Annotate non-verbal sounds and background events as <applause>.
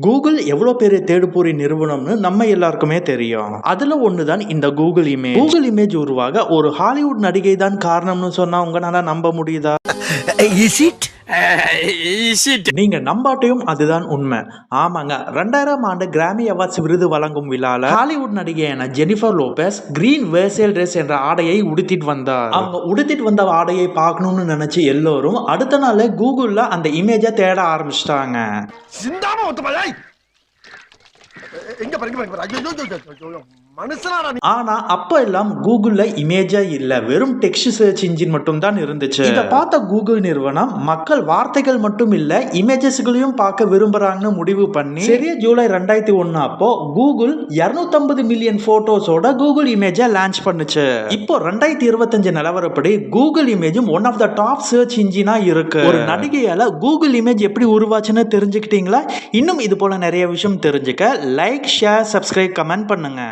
Google எவ்வளோ பெரிய தேடுபொறி நிறுவனம்னு நம்ம எல்லாருக்குமே தெரியும். அதுல ஒண்ணுதான் இந்த கூகுள் இமேஜ். கூகுள் இமேஜ் உருவாக ஒரு ஹாலிவுட் நடிகை தான் காரணம்னு சொன்னா உங்களால நம்ப முடியுதா? இஸ் இட் <laughs> நீங்க நம்பாட்டையும் அதுதான் உண்மை. ஆமாங்க. ரெண்டாயிரம் ஆண்டு கிராமி அவார்ட்ஸ் விருது வழங்கும் விழால Hollywood நடிகையான Jennifer Lopez green Versace dress என்ற ஆடையை உடுத்திட்டு வந்தார். அவங்க உடுத்திட்டு வந்த ஆடையை பார்க்கணும்னு நினைச்சு எல்லோரும் அடுத்த நாள் கூகுள்ல அந்த இமேஜை தேட ஆரம்பிச்சிட்டாங்க. எங்க ஆனா அப்ப எல்லாம் கூகுள்ல இமேஜா இல்ல. வெறும் டெக்ஸ்ட் சர்ச் இன்ஜின் மட்டும் தான் இருந்துச்சு. இத பார்த்த கூகுள் நிறுவனம் மக்கள் வார்த்தைகள் மட்டும் இல்ல இமேஜஸ்களையும் பார்க்க விரும்புறாங்கன்னு முடிவு பண்ணி சரியா ஜூலை ரெண்டாயிரத்தி ஒண்ணு அப்போ கூகுள் 250 மில்லியன் போட்டோஸோட கூகுள் இமேஜை லான்ச் பண்ணுச்சு. இப்போ ரெண்டாயிரத்தி இருபத்தஞ்சு நிலவரப்படி Google இமேஜும் one of the top search இன்ஜினா இருக்கு. ஒரு நடிகையால கூகுள் இமேஜ் எப்படி உருவாச்சுன்னு தெரிஞ்சுக்கிட்டீங்களா? இன்னும் இது போல நிறைய விஷயம் தெரிஞ்சுக்க லைக் ஷேர் சப்ஸ்கிரைப் கமெண்ட் பண்ணுங்க.